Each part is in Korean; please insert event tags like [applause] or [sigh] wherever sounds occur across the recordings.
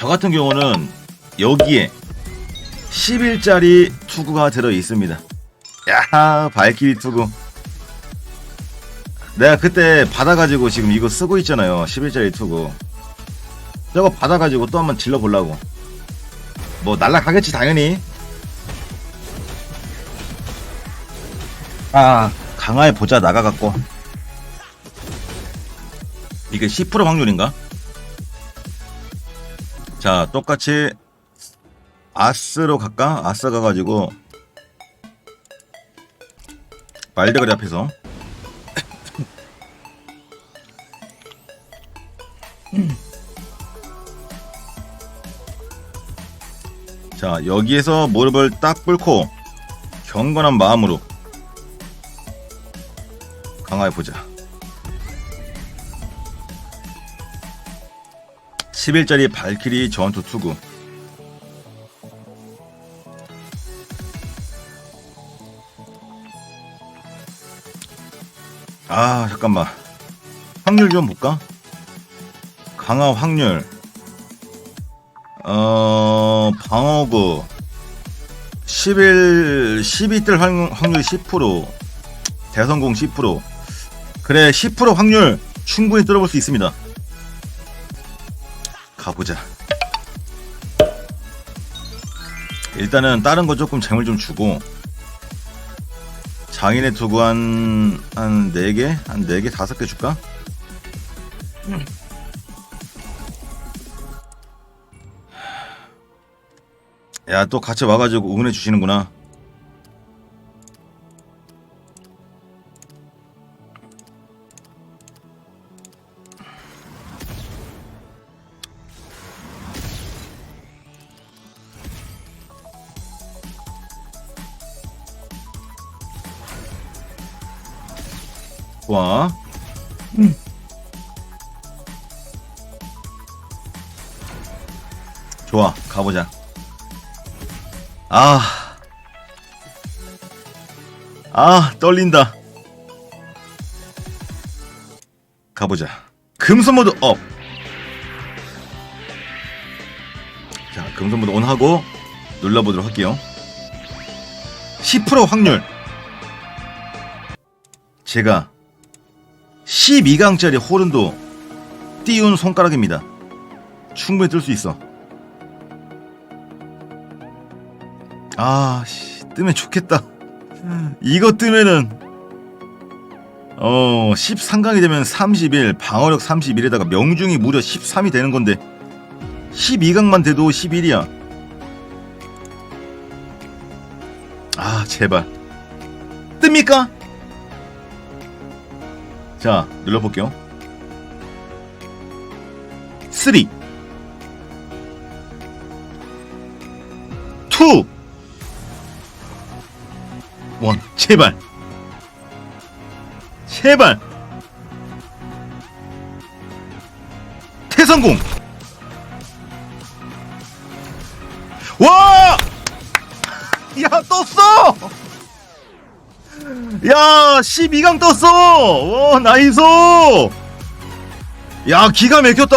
저 같은 경우는 여기에 10일짜리 투구가 들어 있습니다. 야, 발키리 투구. 내가 그때 받아가지고 지금 이거 쓰고 있잖아요. 10일짜리 투구. 저거 받아가지고 또 한번 질러보려고. 뭐, 날라가겠지, 당연히. 아, 강화에 보자 나가갖고. 이게 10% 확률인가? 자, 똑같이 아스로 갈까? 아스 가가지고 말대가리 앞에서 자, 여기에서 무릎을 딱 꿇고 경건한 마음으로 강화해 보자. 10일짜리 발키리 전투 투구. 아, 잠깐만. 확률 좀 볼까? 강화 확률. 어, 방어구. 11, 12뜰 확률 10%. 대성공 10%. 그래, 10% 확률 충분히 뚫어볼 수 있습니다. 가보자. 일단은 다른 거 조금 재물 좀 주고 장인의 투구 한, 한 4개? 한 4개, 5개 줄까? 야, 또 같이 와가지고 응원해 주시는구나. 좋아. 좋아, 가보자. 아. 아, 떨린다. 가보자. 금속 모드 업. 자, 금속 모드 온 하고 눌러보도록 할게요. 10% 확률. 제가 12강짜리 호른도 띄운 손가락입니다. 충분히 뜰 수 있어. 아, 씨, 뜨면 좋겠다. 이거 뜨면은 어, 13강이 되면 31, 방어력 31에다가 명중이 무려 13이 되는 건데 12강만 돼도 11이야. 아, 제발. 뜹니까? 자, 눌러볼게요. 3 2 1 제발 제발 태성공 와! [laughs] 야 떴어! 야 12강 떴어! 와 나이스! 야 기가 막혔다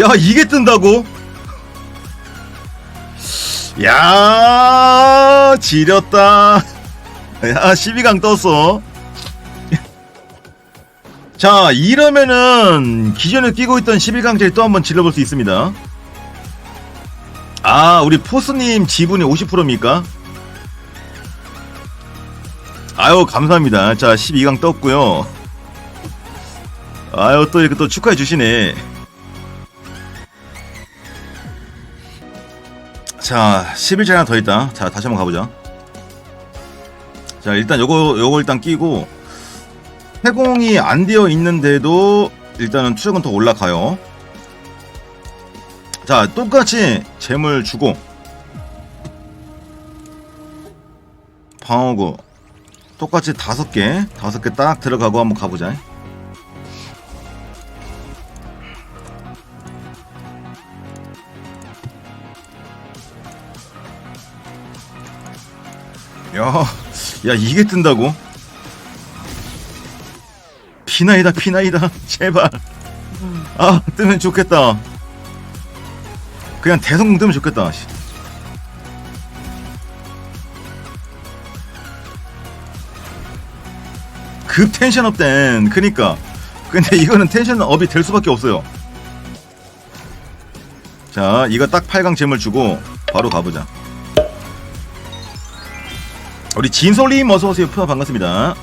야 이게 뜬다고? 야 지렸다 야 12강 떴어 자 이러면은 기존에 끼고 있던 11강짜리 또 한번 질러볼 수 있습니다 아 우리 포스님 지분이 50%입니까? 아유 감사합니다 자 12강 떴고요 아유 또 이렇게 또 축하해 주시네 자, 11자 하나 더 있다. 자, 다시 한번 가보자. 자, 일단 요거, 요거 일단 끼고, 해공이 안 되어 있는데도, 일단은 추적은 더 올라가요. 자, 똑같이 재물 주고, 방어구, 똑같이 다섯 개, 다섯 개 딱 들어가고 한번 가보자. 야, 야 이게 뜬다고? 피나이다 피나이다. [laughs] 제발. 아 뜨면 좋겠다. 그냥 대성공 뜨면 좋겠다 급 텐션 업 된 그니까. 근데 [laughs] 이거는 텐션 업이 될 수밖에 없어요. 자 이거 딱 8강 재물 주고 바로 가보자. 우리 진솔님 어서오세요. 푸아 반갑습니다.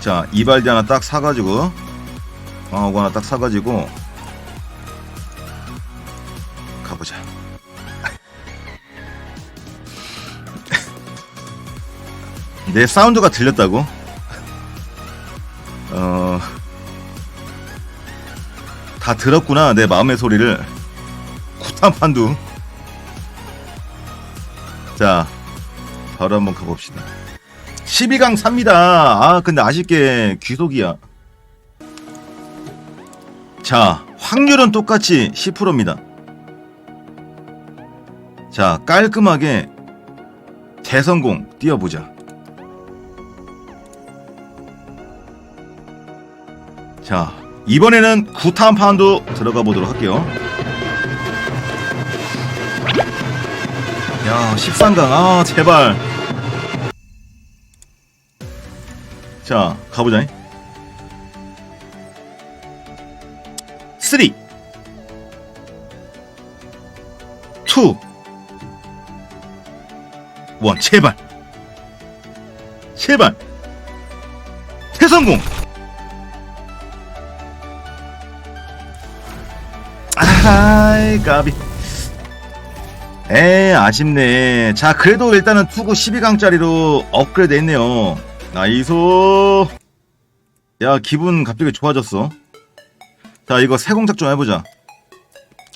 자 이발디 하나 딱 사가지고 방어구 하나 딱 사가지고 내 사운드가 들렸다고? 어... 다 들었구나 내 마음의 소리를. 구탄판두. 자 바로 한번 가봅시다. 12강 삽니다. 아 근데 아쉽게 귀속이야. 자 확률은 똑같이 10%입니다. 자 깔끔하게 대성공 뛰어보자 자 이번에는 구탄 파운드 들어가 보도록 할게요. 야 13강. 아 제발. 자 가보자. 3 2 1 제발. 제발. 대성공 아이 까비 에 아쉽네 자 그래도 일단은 투구 12강짜리로 업그레이드 했네요 나이소 야 기분 갑자기 좋아졌어 자 이거 세공작 좀 해보자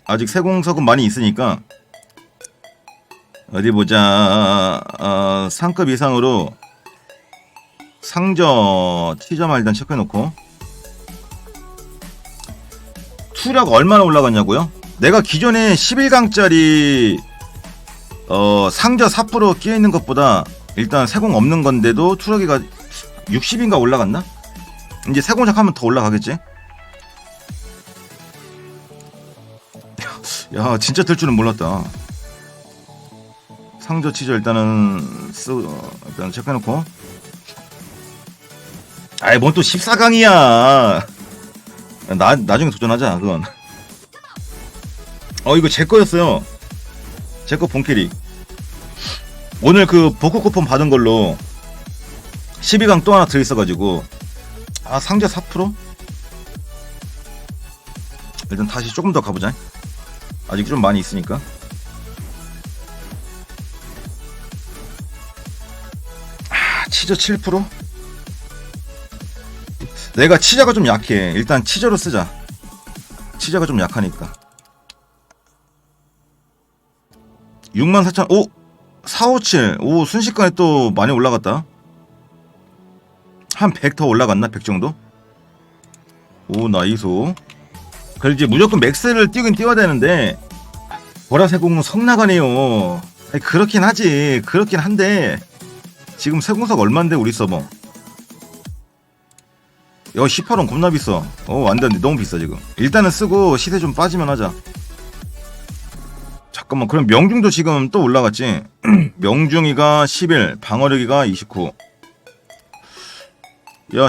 아직 세공석은 많이 있으니까 어디 보자 어, 상급 이상으로 상저 치점을 일단 체크해놓고 투력 얼마나 올라갔냐고요? 내가 기존에 11강짜리 어, 상저 4% 끼어 있는 것보다 일단 세공 없는 건데도 투력이가 60인가 올라갔나? 이제 세공작 하면 더 올라가겠지? [laughs] 야, 진짜 될 줄은 몰랐다. 상저 치저 일단은 쓰 어, 일단 체크해놓고. 아이, 뭔 또 14강이야. 나 나중에 도전하자 그건. 어 이거 제 거였어요. 제 거 본캐릭. 오늘 그 버크 쿠폰 받은 걸로 12강 또 하나 들어있어가지고 아 상자 4%? 일단 다시 조금 더 가보자. 아직 좀 많이 있으니까. 아 치저 7%? 내가 치자가 좀 약해. 일단 치저로 쓰자. 치자가 좀 약하니까. 64,000, 오! 457. 오, 순식간에 또 많이 올라갔다. 한 100 더 올라갔나? 100 정도? 오, 나이소. 그래, 이제 무조건 맥스를 띄우긴 띄워야 되는데, 보라세공은 성나가네요. 그렇긴 하지. 그렇긴 한데, 지금 세공석 얼만데, 우리 서버? 야 18원 겁나 비싸. 어 안돼 너무 비싸 지금. 일단은 쓰고 시세 좀 빠지면 하자. 잠깐만 그럼 명중도 지금 또 올라갔지? [clears throat] 명중이가 11 방어력이가 29야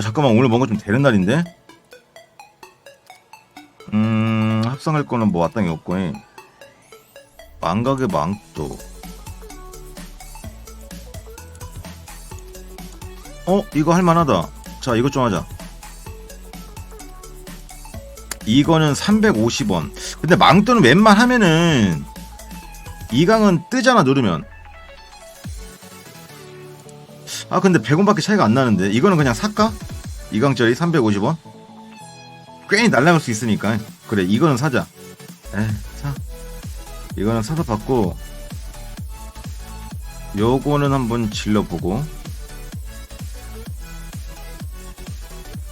잠깐만 오늘 뭔가 좀 되는 날인데? 음 합성할 거는 뭐 마땅히 없고 망각의 망도 어 이거 할만하다. 자 이것 좀 하자 이거는 350원. 근데 망토는 웬만하면은 이강은 뜨잖아 누르면. 아 근데 100원밖에 차이가 안 나는데 이거는 그냥 살까? 이강짜리 350원? 괜히 날라갈 수 있으니까 그래 이거는 사자. 에 사. 이거는 사서 받고 요거는 한번 질러보고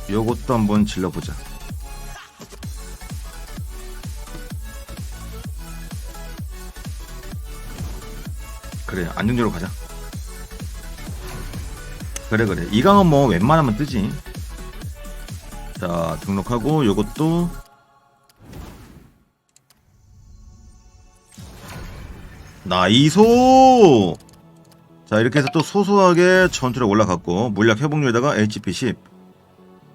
요것도 한번 질러보자. 그래. 안정적으로 가자. 그래 그래. 이강은 뭐 웬만하면 뜨지. 자 등록하고 요것도. 나이소! 자 이렇게 해서 또 소소하게 전투력 올라갔고 물약 회복률에다가 HP 10